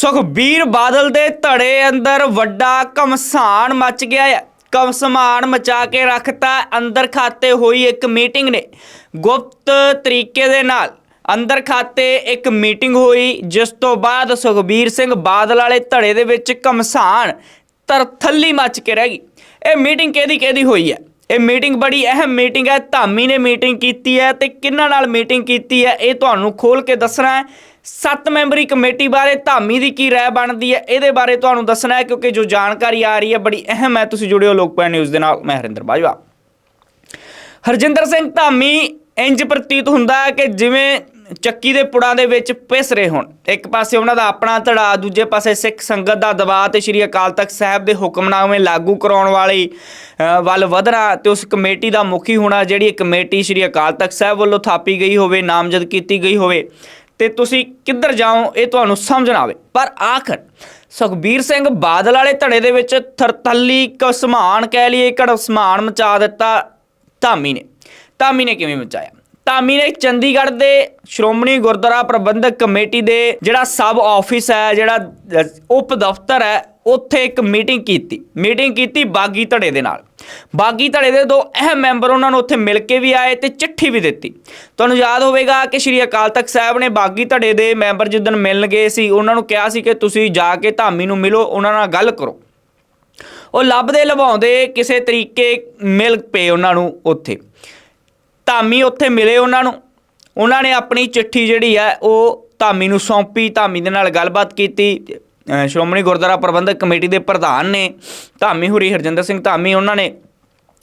ਸੁਖਬੀਰ ਬਾਦਲ ਦੇ ਧੜੇ ਅੰਦਰ ਵੱਡਾ ਘਮਸਾਨ ਮਚ ਗਿਆ ਹੈ। ਕਮਸਮਾਨ ਮਚਾ ਕੇ ਰੱਖਤਾ, ਅੰਦਰ ਖਾਤੇ ਹੋਈ ਇੱਕ ਮੀਟਿੰਗ ਨੇ। ਗੁਪਤ ਤਰੀਕੇ ਦੇ ਨਾਲ ਅੰਦਰ ਖਾਤੇ ਇੱਕ ਮੀਟਿੰਗ ਹੋਈ, ਜਿਸ ਤੋਂ ਬਾਅਦ ਸੁਖਬੀਰ ਸਿੰਘ ਬਾਦਲ ਵਾਲੇ ਧੜੇ ਦੇ ਵਿੱਚ ਕਮਸਾਨ ਤਰਥੱਲੀ ਮਚ ਕੇ ਰਹਿ ਗਈ। ਇਹ ਮੀਟਿੰਗ ਕਿਹਦੀ ਕਿਹਦੀ ਹੋਈ ਹੈ? ਇਹ ਮੀਟਿੰਗ ਬੜੀ ਅਹਿਮ ਮੀਟਿੰਗ ਹੈ। ਧਾਮੀ ਨੇ ਮੀਟਿੰਗ ਕੀਤੀ ਹੈ ਤੇ ਕਿੰਨਾਂ ਨਾਲ ਮੀਟਿੰਗ ਕੀਤੀ ਹੈ, ਇਹ ਤੁਹਾਨੂੰ ਖੋਲ ਕੇ ਦੱਸਣਾ ਹੈ। ਸੱਤ ਮੈਂਬਰੀ ਕਮੇਟੀ ਬਾਰੇ ਧਾਮੀ ਦੀ ਕੀ ਰਾਏ ਬਣਦੀ ਹੈ? ਇਹਦੇ ਬਾਰੇ ਤੁਹਾਨੂੰ ਦੱਸਣਾ ਹੈ ਕਿਉਂਕਿ ਜੋ ਜਾਣਕਾਰੀ ਆ ਰਹੀ ਹੈ, ਬੜੀ ਅਹਿਮ ਹੈ। ਤੁਸੀਂ ਜੁੜਿਓ ਲੋਕਪਾਲ ਨਿਊਜ਼ ਦੇ ਨਾਲ, ਮੈਂ ਹਰਿੰਦਰ ਬਾਜਵਾ। ਹਰਜਿੰਦਰ ਸਿੰਘ, ਧਾਮੀ ਇੰਜ ਪ੍ਰਤੀਤ ਹੁੰਦਾ ਹੈ ਕਿ ਜਿਵੇਂ ਚੱਕੀ ਦੇ ਪੁੜਾਂ ਦੇ ਵਿੱਚ ਪਿਸ ਰਹੇ ਹੋਣ। ਇੱਕ ਪਾਸੇ ਉਹਨਾਂ ਦਾ ਆਪਣਾ ਧੜਾ, ਦੂਜੇ ਪਾਸੇ ਸਿੱਖ ਸੰਗਤ ਦਾ ਦਬਾਅ ਤੇ ਸ੍ਰੀ ਅਕਾਲ ਤਖਤ ਸਾਹਿਬ ਦੇ ਹੁਕਮਨਾਮੇ ਲਾਗੂ ਕਰਾਉਣ ਵਾਲੀ ਵੱਲ ਵਧਣਾ ਤੇ ਉਸ ਕਮੇਟੀ ਦਾ ਮੁਖੀ ਹੋਣਾ ਜਿਹੜੀ ਇਹ ਕਮੇਟੀ ਸ੍ਰੀ ਅਕਾਲ ਤਖਤ ਸਾਹਿਬ ਵੱਲੋਂ ਥਾਪੀ ਗਈ ਹੋਵੇ, ਨਾਮਜ਼ਦ ਕੀਤੀ ਗਈ ਹੋਵੇ ਤੇ ਤੁਸੀਂ ਕਿੱਧਰ ਜਾਓ ਇਹ ਤੁਹਾਨੂੰ ਸਮਝ ਨਾ ਆਵੇ। ਪਰ ਆਖਰ, ਸੁਖਬੀਰ ਸਿੰਘ ਬਾਦਲ ਵਾਲੇ ਧੜੇ ਦੇ ਵਿੱਚ ਥਰਤੱਲੀ ਕਸਮਾਨ ਕਹਿ ਲਈਏ ਕੜਸਮਾਨ ਮਚਾ ਦਿੱਤਾ ਧਾਮੀ ਨੇ। ਧਾਮੀ ਨੇ ਕਿਵੇਂ ਮਚਾਇਆ? ਧਾਮੀ ਨੇ ਚੰਡੀਗੜ੍ਹ ਦੇ ਸ਼੍ਰੋਮਣੀ ਗੁਰਦੁਆਰਾ ਪ੍ਰਬੰਧਕ ਕਮੇਟੀ ਦੇ ਜਿਹੜਾ ਸਬ ਆਫਿਸ ਹੈ, ਜਿਹੜਾ ਉਪ ਦਫ਼ਤਰ ਹੈ, ਉੱਥੇ ਇੱਕ ਮੀਟਿੰਗ ਕੀਤੀ। ਮੀਟਿੰਗ ਕੀਤੀ ਬਾਗੀ ਧੜੇ ਦੇ ਨਾਲ। ਬਾਗੀ ਧੜੇ ਦੇ ਦੋ ਅਹਿਮ ਮੈਂਬਰ ਉਹਨਾਂ ਨੂੰ ਉੱਥੇ ਮਿਲ ਕੇ ਵੀ ਆਏ ਤੇ ਚਿੱਠੀ ਵੀ ਦਿੱਤੀ। ਤੁਹਾਨੂੰ ਯਾਦ ਹੋਵੇਗਾ ਕਿ ਸ਼੍ਰੀ ਅਕਾਲ ਤਖਤ ਸਾਹਿਬ ਨੇ ਬਾਗੀ ਧੜੇ ਦੇ ਮੈਂਬਰ ਜਿੱਦਣ ਮਿਲਣ ਗਏ ਸੀ, ਉਹਨਾਂ ਨੂੰ ਕਿਹਾ ਸੀ ਕਿ ਤੁਸੀਂ ਜਾ ਕੇ ਧਾਮੀ ਨੂੰ ਮਿਲੋ, ਉਹਨਾਂ ਨਾਲ ਗੱਲ ਕਰੋ। ਉਹ ਲੱਭਦੇ ਲਵਾਉਂਦੇ ਕਿਸੇ ਤਰੀਕੇ ਮਿਲ ਪਏ ਉਹਨਾਂ ਨੂੰ ਉੱਥੇ। ਧਾਮੀ ਉੱਥੇ ਮਿਲੇ ਉਹਨਾਂ ਨੂੰ। ਉਹਨਾਂ ਨੇ ਆਪਣੀ ਚਿੱਠੀ ਜਿਹੜੀ ਹੈ, ਉਹ ਧਾਮੀ ਨੂੰ ਸੌਂਪੀ, ਧਾਮੀ ਦੇ ਨਾਲ ਗੱਲਬਾਤ ਕੀਤੀ। ਸ਼੍ਰੋਮਣੀ ਗੁਰਦੁਆਰਾ ਪ੍ਰਬੰਧਕ ਕਮੇਟੀ ਦੇ ਪ੍ਰਧਾਨ ਨੇ ਧਾਮੀ ਹੁਰੀ ਹਰਜਿੰਦਰ ਸਿੰਘ ਧਾਮੀ, ਉਹਨਾਂ ਨੇ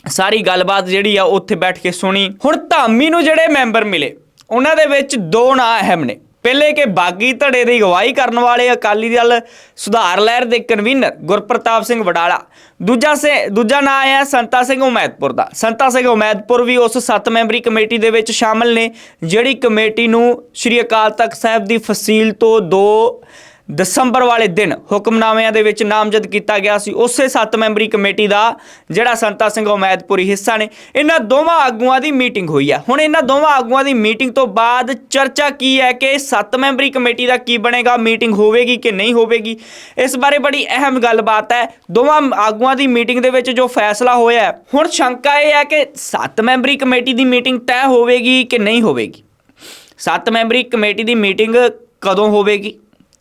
ਸਾਰੀ ਗੱਲਬਾਤ ਜਿਹੜੀ ਆ ਉੱਥੇ ਬੈਠ ਕੇ ਸੁਣੀ। ਹੁਣ ਧਾਮੀ ਨੂੰ ਜਿਹੜੇ ਮੈਂਬਰ ਮਿਲੇ, ਉਹਨਾਂ ਦੇ ਵਿੱਚ ਦੋ ਨਾਂ ਅਹਿਮ ਨੇ। ਪਹਿਲੇ ਕਿ ਬਾਗੀ ਧੜੇ ਦੀ ਅਗਵਾਈ ਕਰਨ ਵਾਲੇ ਅਕਾਲੀ ਦਲ ਸੁਧਾਰ ਲਹਿਰ ਦੇ ਕਨਵੀਨਰ ਗੁਰਪ੍ਰਤਾਪ ਸਿੰਘ ਵਡਾਲਾ। ਦੂਜਾ ਸੇ, ਦੂਜਾ ਨਾਂ ਹੈ ਸੰਤਾ ਸਿੰਘ ਉਮੈਦਪੁਰ ਦਾ। ਸੰਤਾ ਸਿੰਘ ਉਮੈਦਪੁਰ ਵੀ ਉਸ ਸੱਤ ਮੈਂਬਰੀ ਕਮੇਟੀ ਦੇ ਵਿੱਚ ਸ਼ਾਮਲ ਨੇ, ਜਿਹੜੀ ਕਮੇਟੀ ਨੂੰ ਸ਼੍ਰੀ ਅਕਾਲ ਤਖਤ ਸਾਹਿਬ ਦੀ ਫਸੀਲ ਤੋਂ ਦੋ ਦਸੰਬਰ ਵਾਲੇ ਦਿਨ ਹੁਕਮਨਾਮਿਆਂ ਦੇ ਵਿੱਚ ਨਾਮਜ਼ਦ ਕੀਤਾ ਗਿਆ ਸੀ। ਉਸੇ ਸੱਤ ਮੈਂਬਰੀ ਕਮੇਟੀ ਦਾ ਜਿਹੜਾ ਸੰਤਾ ਸਿੰਘ ਉਮੈਦਪੁਰੀ ਹਿੱਸਾ ਨੇ, ਇਹਨਾਂ ਦੋਵਾਂ ਆਗੂਆਂ ਦੀ ਮੀਟਿੰਗ ਹੋਈ ਹੈ ਹੁਣ ਇਹਨਾਂ ਦੋਵਾਂ ਆਗੂਆਂ ਦੀ ਮੀਟਿੰਗ ਤੋਂ ਬਾਅਦ ਚਰਚਾ ਕੀ ਹੈ ਕਿ ਸੱਤ ਮੈਂਬਰੀ ਕਮੇਟੀ ਦਾ ਕੀ ਬਣੇਗਾ, ਮੀਟਿੰਗ ਹੋਵੇਗੀ ਕਿ ਨਹੀਂ ਹੋਵੇਗੀ? ਇਸ ਬਾਰੇ ਬੜੀ ਅਹਿਮ ਗੱਲਬਾਤ ਹੈ। ਦੋਵਾਂ ਆਗੂਆਂ ਦੀ ਮੀਟਿੰਗ ਦੇ ਵਿੱਚ ਜੋ ਫੈਸਲਾ ਹੋਇਆ ਹੁਣ ਸ਼ੰਕਾ ਇਹ ਹੈ ਕਿ ਸੱਤ ਮੈਂਬਰੀ ਕਮੇਟੀ ਦੀ ਮੀਟਿੰਗ ਤੈਅ ਹੋਵੇਗੀ ਕਿ ਨਹੀਂ ਹੋਵੇਗੀ? ਸੱਤ ਮੈਂਬਰੀ ਕਮੇਟੀ ਦੀ ਮੀਟਿੰਗ ਕਦੋਂ ਹੋਵੇਗੀ?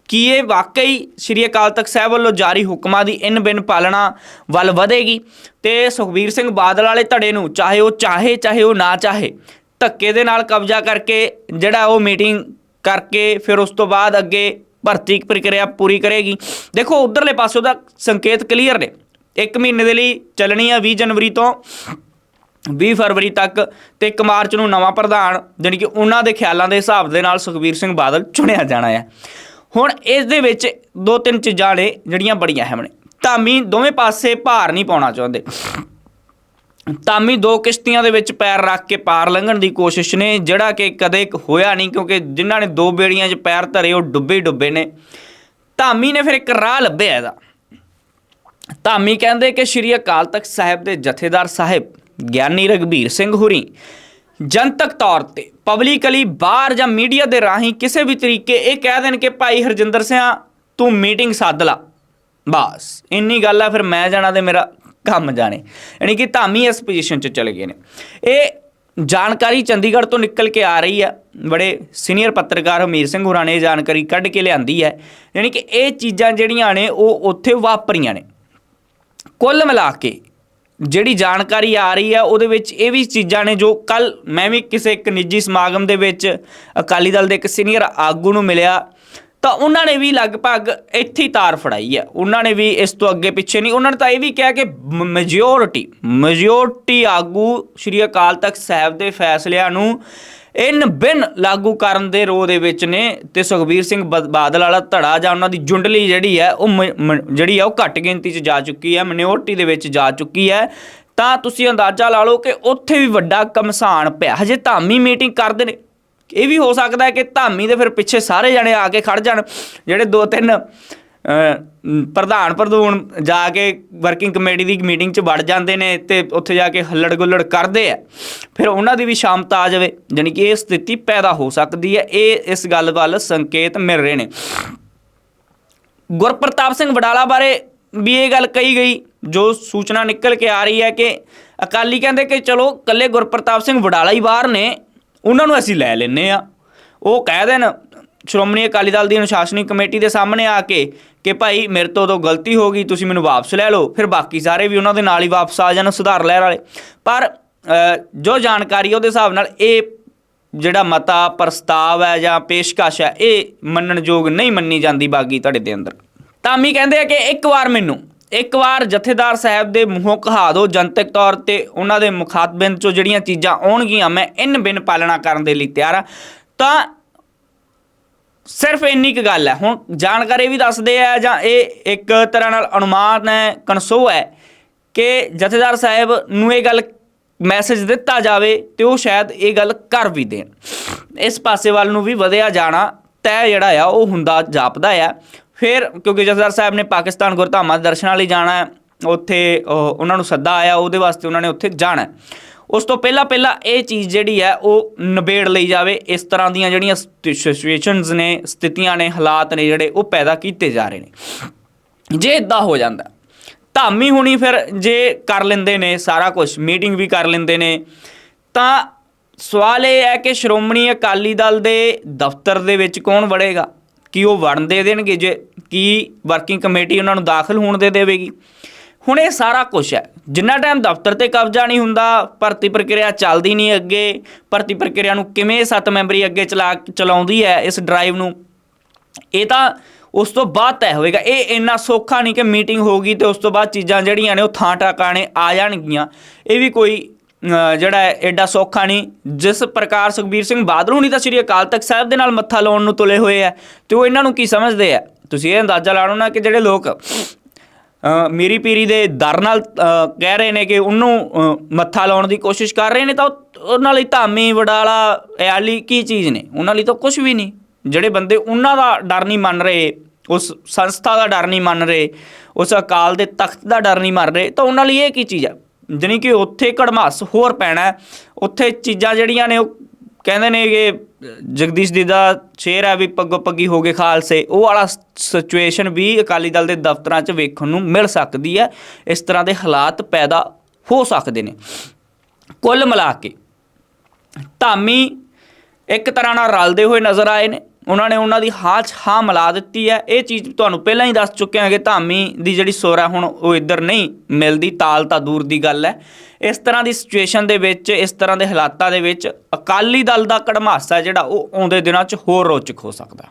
ਕੀ ਇਹ ਵਾਕਈ ਸ਼੍ਰੀ ਅਕਾਲ ਤਖਤ ਸਾਹਿਬ ਵੱਲੋਂ ਜਾਰੀ ਹੁਕਮਾਂ ਦੀ ਇਨ ਬਿਨ ਪਾਲਣਾ ਵੱਲ ਵਧੇਗੀ ਤੇ ਸੁਖਬੀਰ ਸਿੰਘ ਬਾਦਲ ਵਾਲੇ ਧੜੇ ਨੂੰ ਚਾਹੇ ਉਹ ਚਾਹੇ ਚਾਹੇ ਉਹ ਨਾ ਚਾਹੇ, ਧੱਕੇ ਦੇ ਨਾਲ ਕਬਜ਼ਾ ਕਰਕੇ ਜਿਹੜਾ ਉਹ ਮੀਟਿੰਗ ਕਰਕੇ ਫਿਰ ਉਸ ਤੋਂ ਬਾਅਦ ਅੱਗੇ ਭਰਤੀ ਪ੍ਰਕਿਰਿਆ ਪੂਰੀ ਕਰੇਗੀ। ਦੇਖੋ, ਉਧਰਲੇ ਪਾਸੇ ਉਹਦਾ ਸੰਕੇਤ ਕਲੀਅਰ ਨੇ। ਇੱਕ ਮਹੀਨੇ ਦੇ ਲਈ ਚੱਲਣੀ ਆ 20 ਜਨਵਰੀ ਤੋਂ 20 ਫਰਵਰੀ ਤੱਕ ਤੇ 1 ਮਾਰਚ ਨੂੰ ਨਵਾਂ ਪ੍ਰਧਾਨ, ਜਾਣੀ ਕਿ ਉਹਨਾਂ ਦੇ ਖਿਆਲਾਂ ਦੇ ਹਿਸਾਬ ਦੇ ਨਾਲ ਸੁਖਬੀਰ ਸਿੰਘ ਬਾਦਲ ਚੁਣਿਆ ਜਾਣਾ ਹੈ ਹੁਣ ਇਸ ਦੇ ਵਿੱਚ ਦੋ ਤਿੰਨ ਚੀਜ਼ਾਂ ਨੇ ਜਿਹੜੀਆਂ ਬੜੀਆਂ ਅਹਿਮ ਨੇ। ਧਾਮੀ ਦੋਵੇਂ ਪਾਸੇ ਭਾਰ ਨਹੀਂ ਪਾਉਣਾ ਚਾਹੁੰਦੇ। ਧਾਮੀ ਦੋ ਕਿਸ਼ਤੀਆਂ ਦੇ ਵਿੱਚ ਪੈਰ ਰੱਖ ਕੇ ਪਾਰ ਲੰਘਣ ਦੀ ਕੋਸ਼ਿਸ਼ ਨੇ, ਜਿਹੜਾ ਕਿ ਕਦੇ ਹੋਇਆ ਨਹੀਂ ਕਿਉਂਕਿ ਜਿਨ੍ਹਾਂ ਨੇ ਦੋ ਬੇੜੀਆਂ 'ਚ ਪੈਰ ਧਰੇ ਉਹ ਡੁੱਬੇ ਹੀ ਡੁੱਬੇ ਨੇ। ਧਾਮੀ ਨੇ ਫਿਰ ਇੱਕ ਰਾਹ ਲੱਭਿਆ ਇਹਦਾ। ਧਾਮੀ ਕਹਿੰਦੇ ਕਿ ਸ਼੍ਰੀ ਅਕਾਲ ਤਖਤ ਸਾਹਿਬ ਦੇ ਜਥੇਦਾਰ ਸਾਹਿਬ ਗਿਆਨੀ ਰਗਵੀਰ ਸਿੰਘ ਹੁਰੀ ਜਨਤਕ ਤੌਰ ਤੇ ਪਬਲਿਕਲੀ ਬਾਹਰ ਜਾਂ ਮੀਡੀਆ ਦੇ ਰਾਹੀਂ ਕਿਸੇ ਵੀ ਤਰੀਕੇ ਇਹ ਕਹਿ ਦੇਣ ਕਿ ਭਾਈ ਹਰਜਿੰਦਰ ਸਿੰਘ ਤੂੰ ਮੀਟਿੰਗ ਸੱਦ ਲਾ। ਬਸ, ਇੰਨੀ ਗੱਲ ਆ, ਫਿਰ ਮੈਂ ਜਾਣਾ ਤੇ ਮੇਰਾ ਕੰਮ ਜਾਣੇ। ਯਾਨੀ ਕਿ ਧਾਮੀ ਇਸ ਪੋਜੀਸ਼ਨ 'ਚ ਚਲੇ ਗਏ ਨੇ। ਇਹ ਜਾਣਕਾਰੀ ਚੰਡੀਗੜ੍ਹ ਤੋਂ ਨਿਕਲ ਕੇ ਆ ਰਹੀ ਹੈ ਬੜੇ ਸੀਨੀਅਰ ਪੱਤਰਕਾਰ ਹਮੀਰ ਸਿੰਘ ਹੋਰਾਂ ਨੇ ਇਹ ਜਾਣਕਾਰੀ ਕੱਢ ਕੇ ਲਿਆਂਦੀ ਹੈ। ਯਾਨੀ ਕਿ ਇਹ ਚੀਜ਼ਾਂ ਜਿਹੜੀਆਂ ਨੇ, ਉਹ ਉੱਥੇ ਵਾਪਰੀਆਂ ਨੇ। ਕੁੱਲ ਮਿਲਾ ਕੇ ਜਿਹੜੀ ਜਾਣਕਾਰੀ ਆ ਰਹੀ ਹੈ ਉਹਦੇ ਵਿੱਚ ਇਹ ਵੀ ਚੀਜ਼ਾਂ ਨੇ ਜੋ ਕੱਲ ਮੈਂ ਵੀ ਕਿਸੇ ਇੱਕ ਨਿੱਜੀ ਸਮਾਗਮ ਦੇ ਵਿੱਚ ਅਕਾਲੀ ਦਲ ਦੇ ਇੱਕ ਸੀਨੀਅਰ ਆਗੂ ਨੂੰ ਮਿਲਿਆ, ਤਾਂ ਉਹਨਾਂ ਨੇ ਵੀ ਲਗਭਗ ਇੱਥੇ ਹੀ ਤਾਰ ਫੜਾਈ ਹੈ ਉਹਨਾਂ ਨੇ ਵੀ ਇਸ ਤੋਂ ਅੱਗੇ ਪਿੱਛੇ ਨਹੀਂ, ਉਹਨਾਂ ਨੇ ਤਾਂ ਇਹ ਵੀ ਕਿਹਾ ਕਿ ਮੈਜੋਰਿਟੀ ਮੈਜੋਰਿਟੀ ਆਗੂ ਸ਼੍ਰੀ ਅਕਾਲ ਤਖਤ ਸਾਹਿਬ ਦੇ ਫੈਸਲਿਆਂ ਨੂੰ ਇਨ ਬਿਨ ਲਾਗੂ ਕਰਨ ਦੇ ਰੋ ਦੇ ਵਿੱਚ ਨੇ ਤੇ ਸੁਖਬੀਰ ਸਿੰਘ ਬ- ਬਾਦਲ ਵਾਲਾ ਧੜਾ ਜਾਂ ਉਹਨਾਂ ਦੀ ਜੁੰਡਲੀ ਜਿਹੜੀ ਹੈ ਉਹ ਮ- ਮ- ਜਿਹੜੀ ਹੈ ਉਹ ਘੱਟ ਗਿਣਤੀ 'ਚ ਜਾ ਚੁੱਕੀ ਹੈ ਮਿਨੋਰਟੀ ਦੇ ਵਿੱਚ ਜਾ ਚੁੱਕੀ ਹੈ। ਤਾਂ ਤੁਸੀਂ ਅੰਦਾਜ਼ਾ ਲਾ ਲਓ ਕਿ ਉੱਥੇ ਵੀ ਵੱਡਾ ਕਮਸਾਨ ਪਿਆ। ਹਜੇ ਧਾਮੀ ਮੀਟਿੰਗ ਕਰਦੇ ਨੇ। ਇਹ ਵੀ ਹੋ ਸਕਦਾ ਹੈ ਕਿ ਧਾਮੀ ਦੇ ਫਿਰ ਪਿੱਛੇ ਸਾਰੇ ਜਣੇ ਆ ਕੇ ਖੜ ਜਾਣ, ਜਿਹੜੇ ਦੋ ਤਿੰਨ ਪ੍ਰਧਾਨ ਪ੍ਰਧੂਨ ਜਾ ਕੇ ਵਰਕਿੰਗ ਕਮੇਟੀ ਦੀ ਮੀਟਿੰਗ 'ਚ ਵੜ ਜਾਂਦੇ ਨੇ ਤੇ ਉੱਥੇ ਜਾ ਕੇ ਹੱਲੜ ਗੁੱਲੜ ਕਰਦੇ ਆ। ਫਿਰ ਉਹਨਾਂ ਦੀ ਵੀ ਸ਼ਾਮਤ ਆ ਜਾਵੇ, ਜਾਣੀ ਕਿ ਇਹ ਸਥਿਤੀ ਪੈਦਾ ਹੋ ਸਕਦੀ ਹੈ। ਇਹ ਇਸ ਗੱਲ ਵੱਲ ਸੰਕੇਤ ਮਿਲ ਰਹੇ ਨੇ। ਗੁਰਪ੍ਰਤਾਪ ਸਿੰਘ ਵਡਾਲਾ ਬਾਰੇ ਵੀ ਇਹ ਗੱਲ ਕਹੀ ਗਈ, ਜੋ ਸੂਚਨਾ ਨਿਕਲ ਕੇ ਆ ਰਹੀ ਹੈ ਕਿ ਅਕਾਲੀ ਕਹਿੰਦੇ ਕਿ ਚਲੋ ਕੱਲੇ ਗੁਰਪ੍ਰਤਾਪ ਸਿੰਘ ਵਡਾਲਾ ਹੀ ਬਾਹਰ ਨੇ, ਉਹਨਾਂ ਨੂੰ ਅਸੀਂ ਲੈ ਲੈਨੇ ਆ ਉਹ ਕਹਿ ਦੇਣ ਸ਼੍ਰੋਮਣੀ ਅਕਾਲੀ ਦਲ ਦੀ ਅਨੁਸ਼ਾਸਨੀ ਕਮੇਟੀ ਦੇ ਸਾਹਮਣੇ ਆ ਕੇ ਕਿ ਭਾਈ ਮੇਰੇ ਤੋਂ ਤੋਂ ਗਲਤੀ ਹੋ ਗਈ, ਤੁਸੀਂ ਮੈਨੂੰ ਵਾਪਸ ਲੈ ਲਓ, ਫਿਰ ਬਾਕੀ ਸਾਰੇ ਵੀ ਉਹਨਾਂ ਦੇ ਨਾਲ ਹੀ ਵਾਪਸ ਆ ਜਾਣ, ਸੁਧਾਰ ਲਹਿਰ ਵਾਲੇ। ਪਰ ਜੋ ਜਾਣਕਾਰੀ ਉਹਦੇ ਹਿਸਾਬ ਨਾਲ ਇਹ ਜਿਹੜਾ ਮਤਾ, ਪ੍ਰਸਤਾਵ ਹੈ ਜਾਂ ਪੇਸ਼ਕਸ਼ ਹੈ, ਇਹ ਮੰਨਣਯੋਗ ਨਹੀਂ ਮੰਨੀ ਜਾਂਦੀ ਬਾਗੀ ਤੁਹਾਡੇ ਦੇ ਅੰਦਰ। ਤਾਮੀ ਕਹਿੰਦੇ ਆ ਕਿ ਇੱਕ ਵਾਰ ਮੈਨੂੰ, ਇੱਕ ਵਾਰ ਜਥੇਦਾਰ ਸਾਹਿਬ ਦੇ ਮੂੰਹੋਂ ਕਹਾ ਦਿਓ ਜਨਤਕ ਤੌਰ ਤੇ ਉਹਨਾਂ ਦੇ ਮੁਖਾਤਬਿੰਦ ਚੋਂ ਜਿਹੜੀਆਂ ਚੀਜ਼ਾਂ ਆਉਣਗੀਆਂ, ਮੈਂ ਇਨ ਬਿਨ ਪਾਲਣਾ ਕਰਨ ਦੇ ਲਈ ਤਿਆਰ ਆ ਤਾਂ ਸਿਰਫ ਇੰਨੀ ਕੁ ਗੱਲ ਹੈ। ਹੁਣ ਜਾਣਕਾਰੀ ਵੀ ਦੱਸਦੇ ਆ ਜਾਂ ਇਹ ਇੱਕ ਤਰ੍ਹਾਂ ਨਾਲ ਅਨੁਮਾਨ ਹੈ ਕਨਸੋ ਹੈ ਕਿ ਜਥੇਦਾਰ ਸਾਹਿਬ ਨੂੰ ਇਹ ਗੱਲ ਮੈਸੇਜ ਦਿੱਤਾ ਜਾਵੇ ਤੇ ਉਹ ਸ਼ਾਇਦ ਇਹ ਗੱਲ ਕਰ ਵੀ ਦੇਣ। ਇਸ ਪਾਸੇ ਵੱਲ ਨੂੰ ਵੀ ਵਧਿਆ ਜਾਣਾ ਤੈ ਜਿਹੜਾ ਆ, ਉਹ ਹੁੰਦਾ ਜਾਪਦਾ ਆ। ਫਿਰ ਕਿਉਂਕਿ ਜਥੇਦਾਰ ਸਾਹਿਬ ਨੇ ਪਾਕਿਸਤਾਨ ਗੁਰਧਾਮਾਂ ਦੇ ਦਰਸ਼ਨਾਂ ਲਈ ਜਾਣਾ ਹੈ, ਉੱਥੇ ਉਹਨਾਂ ਨੂੰ ਸੱਦਾ ਆਇਆ, ਉਹਦੇ ਵਾਸਤੇ ਉਹਨਾਂ ਨੇ ਉੱਥੇ ਜਾਣਾ ਉਸ ਤੋਂ ਪਹਿਲਾਂ ਪਹਿਲਾਂ ਇਹ ਚੀਜ਼ ਜਿਹੜੀ ਹੈ ਉਹ ਨਿਬੇੜ ਲਈ ਜਾਵੇ। ਇਸ ਤਰ੍ਹਾਂ ਦੀਆਂ ਜਿਹੜੀਆਂ ਸਿਚੁਏਸ਼ਨਸ ਨੇ, ਸਥਿਤੀਆਂ ਨੇ, ਹਾਲਾਤ ਨੇ ਜਿਹੜੇ ਉਹ ਪੈਦਾ ਕੀਤੇ ਜਾ ਰਹੇ ਨੇ। ਜੇ ਇਦਾਂ ਹੋ ਜਾਂਦਾ, ਧਾਮੀ ਹੁਣੀ ਫਿਰ ਜੇ ਕਰ ਲੈਂਦੇ ਨੇ ਸਾਰਾ ਕੁਝ ਮੀਟਿੰਗ ਵੀ ਕਰ ਲੈਂਦੇ ਨੇ, ਤਾਂ ਸਵਾਲ ਇਹ ਹੈ ਕਿ ਸ਼੍ਰੋਮਣੀ ਅਕਾਲੀ ਦਲ ਦੇ ਦਫ਼ਤਰ ਦੇ ਵਿੱਚ ਕੌਣ ਵੜੇਗਾ? ਕੀ ਉਹ ਵੜਨ ਦੇ ਦੇਣਗੇ? ਜੇ ਕੀ ਵਰਕਿੰਗ ਕਮੇਟੀ ਉਹਨਾਂ ਨੂੰ ਦਾਖਲ ਹੋਣ ਦੇ ਦੇਵੇਗੀ? ਹੁਣ ਇਹ ਸਾਰਾ ਕੁਝ ਹੈ। ਜਿੰਨਾ ਟਾਈਮ ਦਫ਼ਤਰ ਤੇ ਕਬਜ਼ਾ ਨਹੀਂ ਹੁੰਦਾ, ਭਰਤੀ ਪ੍ਰਕਿਰਿਆ ਚੱਲਦੀ ਨਹੀਂ ਅੱਗੇ, ਭਰਤੀ ਪ੍ਰਕਿਰਿਆ ਨੂੰ ਕਿਵੇਂ ਸੱਤ ਮੈਂਬਰੀ ਅੱਗੇ ਚਲਾ, ਚਲਾਉਂਦੀ ਹੈ ਇਸ ਡਰਾਈਵ ਨੂੰ? ਇਹ ਤਾਂ ਉਸ ਤੋਂ ਬਾਅਦ ਤੈਅ ਹੋਏਗਾ। ਇਹ ਇੰਨਾ ਸੌਖਾ ਨਹੀਂ ਕਿ ਮੀਟਿੰਗ ਹੋਗੀ ਤੇ ਉਸ ਤੋਂ ਬਾਅਦ ਚੀਜ਼ਾਂ ਜਿਹੜੀਆਂ ਨੇ ਉਹ ਥਾਂ ਟਾਕਾਣੇ ਆ ਜਾਣਗੀਆਂ। ਇਹ ਵੀ ਕੋਈ ਜਿਹੜਾ ਐਡਾ ਸੌਖਾ ਨਹੀਂ। ਜਿਸ ਪ੍ਰਕਾਰ ਸੁਖਬੀਰ ਸਿੰਘ ਬਾਦਲ ਹੁਣੀ ਤਾਂ ਸ੍ਰੀ ਅਕਾਲ ਤਖਤ ਸਾਹਿਬ ਦੇ ਨਾਲ ਮੱਥਾ ਲਾਉਣ ਨੂੰ ਤੁਲੇ ਹੋਏ ਆ ਤੇ ਉਹ ਇਹਨਾਂ ਨੂੰ ਕੀ ਸਮਝਦੇ ਆ ਤੁਸੀਂ ਇਹ ਅੰਦਾਜ਼ਾ ਲਾ ਲਓ ਨਾ ਕਿ ਜਿਹੜੇ ਲੋਕ ਮੀਰੀ ਪੀਰੀ ਦੇ ਦਰ ਨਾਲ ਕਹਿ ਰਹੇ ਨੇ ਕਿ ਉਹਨੂੰ ਮੱਥਾ ਲਾਉਣ ਦੀ ਕੋਸ਼ਿਸ਼ ਕਰ ਰਹੇ ਨੇ, ਤਾਂ ਉਹਨਾਂ ਲਈ ਧਾਮੀ, ਵਡਾਲਾ, ਐਲੀ ਕੀ ਚੀਜ਼ ਨੇ? ਉਹਨਾਂ ਲਈ ਤਾਂ ਕੁਝ ਵੀ ਨਹੀਂ। ਜਿਹੜੇ ਬੰਦੇ ਉਹਨਾਂ ਦਾ ਡਰ ਨਹੀਂ ਮੰਨ ਰਹੇ, ਉਸ ਸੰਸਥਾ ਦਾ ਡਰ ਨਹੀਂ ਮੰਨ ਰਹੇ, ਉਸ ਅਕਾਲ ਦੇ ਤਖਤ ਦਾ ਡਰ ਨਹੀਂ ਮੰਨ ਰਹੇ, ਤਾਂ ਉਹਨਾਂ ਲਈ ਇਹ ਕੀ ਚੀਜ਼ ਹੈ ਜਾਣੀ ਕਿ ਉੱਥੇ ਕੜਮਾਸ ਹੋਰ ਪੈਣਾ ਉੱਥੇ ਚੀਜ਼ਾਂ ਜਿਹੜੀਆਂ ਨੇ ਉਹ ਕਹਿੰਦੇ ਨੇ ਕਿ ਜਗਦੀਸ਼ ਜੀ ਦਾ ਸ਼ੇਰ ਹੈ ਵੀ ਪੱਗੋ ਪੱਗੀ ਹੋ ਗਏ ਖਾਲਸੇ, ਉਹ ਵਾਲਾ ਸਿਚੁਏਸ਼ਨ ਵੀ ਅਕਾਲੀ ਦਲ ਦੇ ਦਫ਼ਤਰਾਂ 'ਚ ਵੇਖਣ ਨੂੰ ਮਿਲ ਸਕਦੀ ਹੈ। ਇਸ ਤਰ੍ਹਾਂ ਦੇ ਹਾਲਾਤ ਪੈਦਾ ਹੋ ਸਕਦੇ ਨੇ। ਕੁੱਲ ਮਿਲਾ ਕੇ ਧਾਮੀ ਇੱਕ ਤਰ੍ਹਾਂ ਨਾਲ ਰਲਦੇ ਹੋਏ ਨਜ਼ਰ ਆਏ ਨੇ। ਉਹਨਾਂ ਨੇ ਉਹਨਾਂ ਦੀ ਹਾਂ ਹਾਂ ਮਿਲਾ ਦਿੱਤੀ ਹੈ। ਇਹ ਚੀਜ਼ ਤੁਹਾਨੂੰ ਪਹਿਲਾਂ ਹੀ ਦੱਸ ਚੁੱਕੇ ਹਾਂ ਕਿ ਧਾਮੀ ਦੀ ਜਿਹੜੀ ਸੁਰ ਹੈ, ਹੁਣ ਉਹ ਇੱਧਰ ਨਹੀਂ ਮਿਲਦੀ, ਤਾਲ ਤਾਂ ਦੂਰ ਦੀ ਗੱਲ ਹੈ। ਇਸ ਤਰ੍ਹਾਂ ਦੀ ਸਿਚੁਏਸ਼ਨ ਦੇ ਵਿੱਚ, ਇਸ ਤਰ੍ਹਾਂ ਦੇ ਹਾਲਾਤਾਂ ਦੇ ਵਿੱਚ ਅਕਾਲੀ ਦਲ ਦਾ ਕੜਮਾਸਾ ਜਿਹੜਾ ਉਹ ਆਉਂਦੇ ਦਿਨਾਂ 'ਚ ਹੋਰ ਰੋਚਕ ਹੋ ਸਕਦਾ